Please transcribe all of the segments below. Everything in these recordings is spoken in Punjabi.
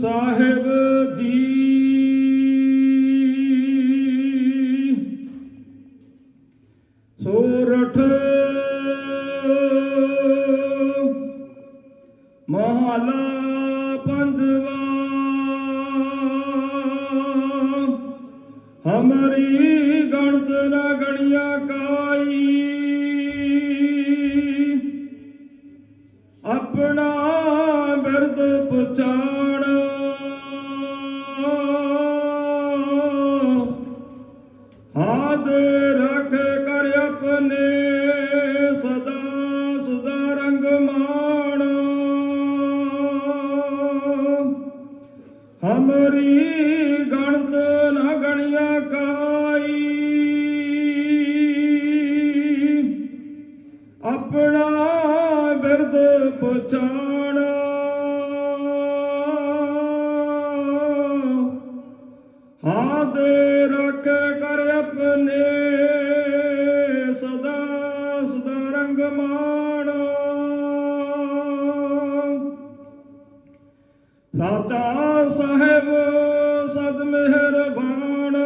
ਸਾਹਿਬ ਜੀ। ਸੋਰਠ ਮਹਲਾ ਪੰਜਵਾ। ਹਮਰੀ ਗਣਤ ਨ ਗਣਿਆ ਕਾਈ। ਆਪਣਾ ਬਿਰਦ ਪਛਾਣ ਹਾਦ ਰੱਖ ਕਰ ਆਪਣੇ ਸਦਾ ਸਦਾ ਰੰਗ ਮਾਣ। ਹਮਰੀ ਗਣਤ ਨਾ ਗਣਿਆ ਕਾਈ। ਆਪਣਾ ਬਿਰਦ ਪਛਾਣ। ਹਾਦ ਰੱਖ ਕਰ ਸਦਾ ਸਦਾ ਰੰਗ ਮਾਣ। ਸਾਚਾ ਸਾਹਿਬ ਸਦ ਮਿਹਰਬਾਨ।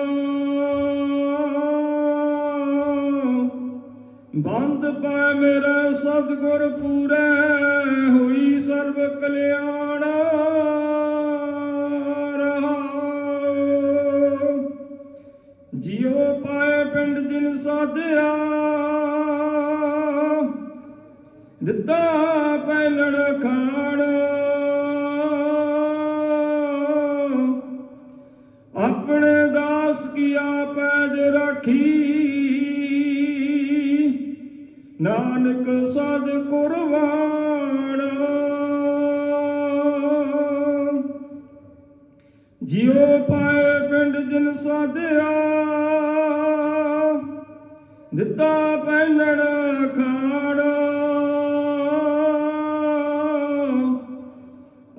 ਬੰਦ ਪੈ ਮੇਰਾ ਸਤਿਗੁਰ ਪੂਰੇ, ਹੋਈ ਸਰਬ ਕਲਿਆਣ। ਜਿਉ ਪਾਏ ਪਿੰਡ ਦਿਨ ਸਾਧਿਆ। ਦਿੱਤਾ ਪੈਨਣ ਖਾਣ ਆਪਣੇ ਦਾਸ ਕੀ ਆਪੈਜ ਰਾਖੀ। ਨਾਨਕ ਸਦ ਕੁਰਬਾਨ। ਜਿਉ ਪਾਏ ਪਿੰਡ ਦਿਨ ਸਾਧਿਆ। ਦਿੱਤਾ ਪੈਨਣ ਖਾੜ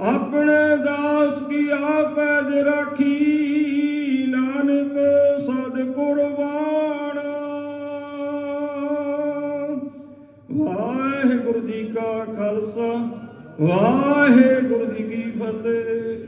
ਆਪਣੇ ਦਾਸ ਕੀ ਆਪੈਜ ਰਾਖੀ, ਨਾਨਕ ਸਦ ਕੁਰਬਾਨ ਵਾਹਿਗੁਰੂ ਜੀ ਕਾ ਖਾਲਸਾ, ਵਾਹਿਗੁਰੂ ਜੀ ਕੀ ਫਤਿਹ।